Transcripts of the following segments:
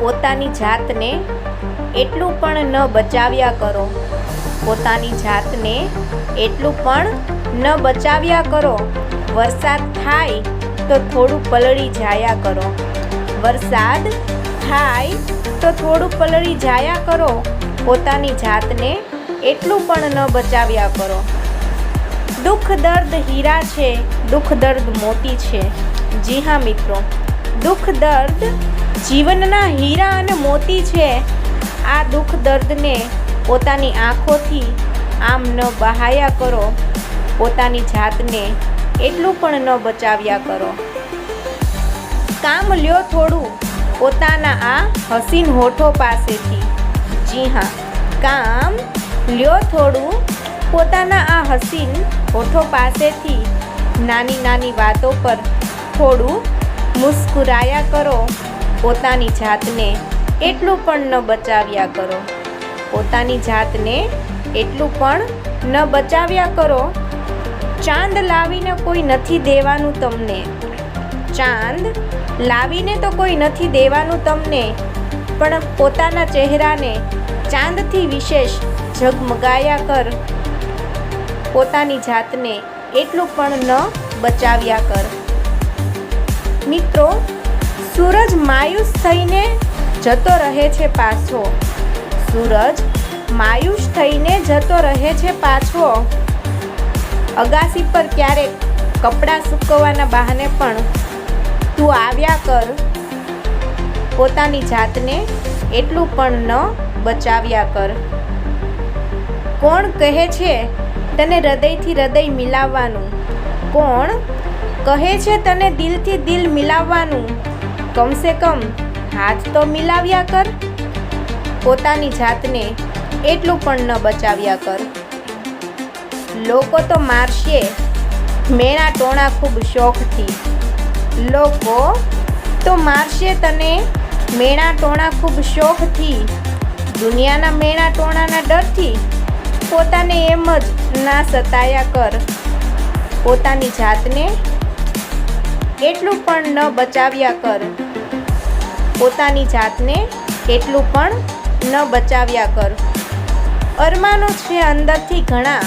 પોતાની જાતને એટલું પણ ન બચાવ્યા કરો. પોતાની જાતને એટલું પણ ન બચાવ્યા કરો. વરસાદ થાય તો થોડું પલળી જાયા કરો. વરસાદ થાય તો થોડું પલળી જાયા કરો. પોતાની જાતને એટલું પણ ન બચાવ્યા કરો. દુઃખ દર્દ હીરા છે, દુઃખ દર્દ મોતી છે. જી હા મિત્રો, દુઃખ દર્દ જીવનના હીરા અને મોતી છે. આ દુઃખ દર્દને પોતાની આંખોથી આમ ન બહાયા કરો. પોતાની જાતને એટલું પણ ન બચાવ્યા કરો. કામ લ્યો થોડું પોતાના આ હસીન હોઠો પાસેથી. જી હા, કામ લ્યો થોડું પોતાના આ હસીન હોઠો પાસેથી. નાની નાની વાતો પર થોડું મુસ્કુરાયા કરો. પોતાની જાતને એટલું પણ ન બચાવ્યા કરો. પોતાની જાતને એટલું પણ ન બચાવ્યા કરો. ચાંદ લાવીને કોઈ નથી દેવાનું તમને. ચાંદ લાવીને તો કોઈ નથી દેવાનું તમને, પણ પોતાના ચહેરાને ચાંદથી વિશેષ ઝગમગાયા કર. પોતાની જાતને એટલું પણ ન બચાવ્યા કર. મિત્રો સૂરજ માયુસ થઈને જતો રહે છે પાછો. સૂરજ માયુસ થઈને જતો રહે છે પાછો. અગાસી પર ક્યારેક કપડાં સૂકવવાના બહાને પણ તું આવ્યા કર. પોતાની જાતને એટલું પણ ન બચાવ્યા કર. કોણ કહે છે તને હૃદયથી હૃદય મિલાવવાનું? કોણ કહે છે તને દિલથી દિલ મિલાવવાનું? કમસે કમ હાથ તો મિલાવ્યા કર. પોતાની જાતને એટલું પણ ન બચાવ્યા કર. લોકો તો મારશે. મેણા ટોણા ખૂબ શોખથી. લોકો તો મારશે તને. મેણા ટોણા ખૂબ શોખથી. દુનિયાના મેણા ટોણાના ડરથી પોતાને એમ જ ના સતાયા કર. પોતાની જાતને એટલું પણ ન બચાવ્યા કર. પોતાની જાતને એટલું પણ ન બચાવ્યા કર. અરમાનો છે અંદરથી ઘણા.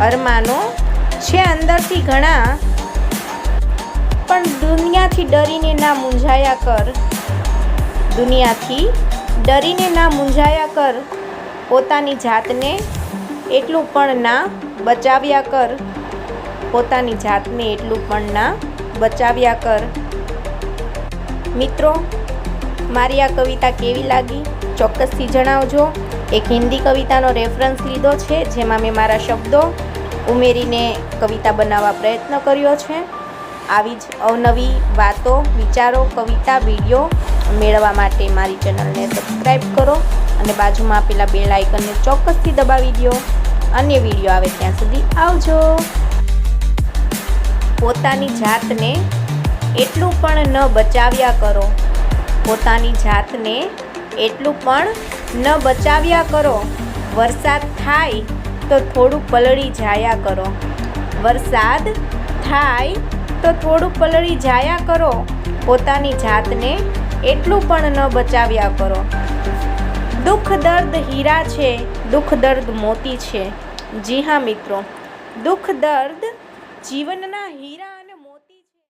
અરમાનો છે અંદરથી ઘણા. પણ દુનિયાથી ડરીને ના મૂંઝાયા કર. દુનિયાથી ડરીને ના મૂંઝાયા કર. પોતાની જાતને એટલું પણ ના બચાવ્યા કર. પોતાની જાતને એટલું પણ ના બચાવ્યા કર. મિત્રો, મારી આ કવિતા કેવી લાગી? ચોક્કસથી જણાવજો. એક હિન્દી કવિતાનો રેફરન્સ લીધો છે, જેમાં મેં મારા શબ્દો ઉમેરીને કવિતા બનાવવા પ્રયત્ન કર્યો છે. આવી જ અવનવી વાતો, વિચારો, કવિતા, વીડિયો મેળવવા માટે મારી ચેનલને સબસ્ક્રાઈબ કરો અને બાજુમાં આપેલા બેલ આઇકનને ચોક્કસથી દબાવી દો. અન્ય વીડિયો આવે ત્યાં સુધી આવજો. પોતાની જાતને એટલું પણ ન બચાવ્યા કરો. પોતાની જાતને એટલું પણ ન બચાવ્યા કરો. વરસાદ થાય તો થોડું પલળી જાયા કરો. વરસાદ થાય તો થોડું પલળી જાયા કરો. પોતાની જાતને એટલું પણ ન બચાવ્યા કરો. દુઃખ દર્દ હીરા છે, દુઃખ દર્દ મોતી છે. જી હા મિત્રો, દુઃખ દર્દ જીવનના હીરા